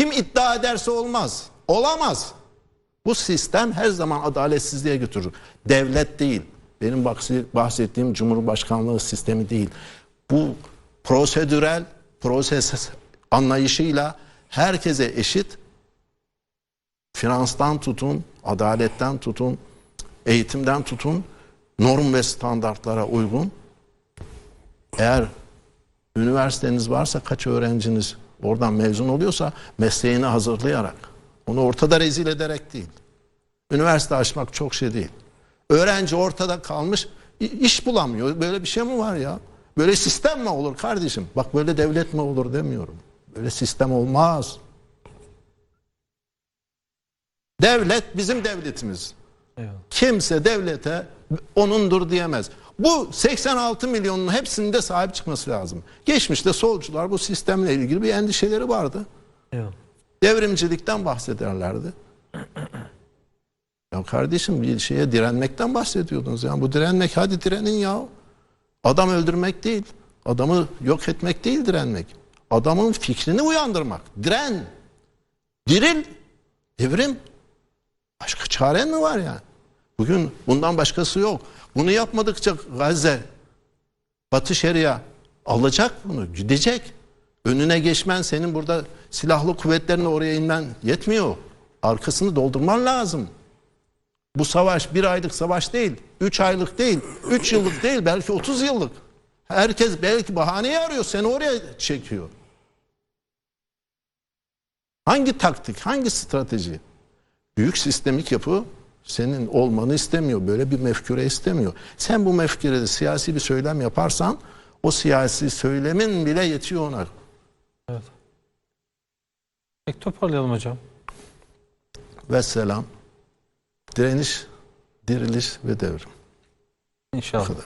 kim iddia ederse olmaz. Olamaz. Bu sistem her zaman adaletsizliğe götürür. Devlet değil. Benim bahsettiğim Cumhurbaşkanlığı sistemi değil. Bu prosedürel proses anlayışıyla herkese eşit finanstan tutun, adaletten tutun, eğitimden tutun, norm ve standartlara uygun. Eğer üniversiteniz varsa kaç öğrenciniz oradan mezun oluyorsa mesleğini hazırlayarak, onu ortada rezil ederek değil. Üniversite açmak çok şey değil. Öğrenci ortada kalmış, iş bulamıyor. Böyle bir şey mi var ya? Böyle sistem mi olur kardeşim? Bak böyle devlet mi olur demiyorum. Böyle sistem olmaz. Devlet bizim devletimiz. Eyvallah. Kimse devlete onundur diyemez. Bu 86 milyonun hepsinin de sahip çıkması lazım. Geçmişte solcular bu sistemle ilgili bir endişeleri vardı. Eyvallah. Devrimcilikten bahsederlerdi. Ya kardeşim bir şeye direnmekten bahsediyordunuz. Yani bu direnmek hadi direnin ya. Adam öldürmek değil. Adamı yok etmek değil direnmek. Adamın fikrini uyandırmak. Diren. Diril. Devrim. Başka çaren mi var yani? Bugün bundan başkası yok. Bunu yapmadıkça Gazze, Batı Şeria alacak bunu, gidecek. Önüne geçmen senin burada silahlı kuvvetlerini oraya inmen yetmiyor. Arkasını doldurman lazım. Bu savaş bir aylık savaş değil, üç aylık değil, üç yıllık değil, belki 30 yıllık. Herkes belki bahaneyi arıyor, seni oraya çekiyor. Hangi taktik, hangi strateji? Büyük sistemik yapı senin olmanı istemiyor. Böyle bir mefküre istemiyor. Sen bu mefkürede siyasi bir söylem yaparsan o siyasi söylemin bile yetiyor ona. Evet. Peki toparlayalım hocam. Vesselam. Direniş, diriliş ve devrim. İnşallah.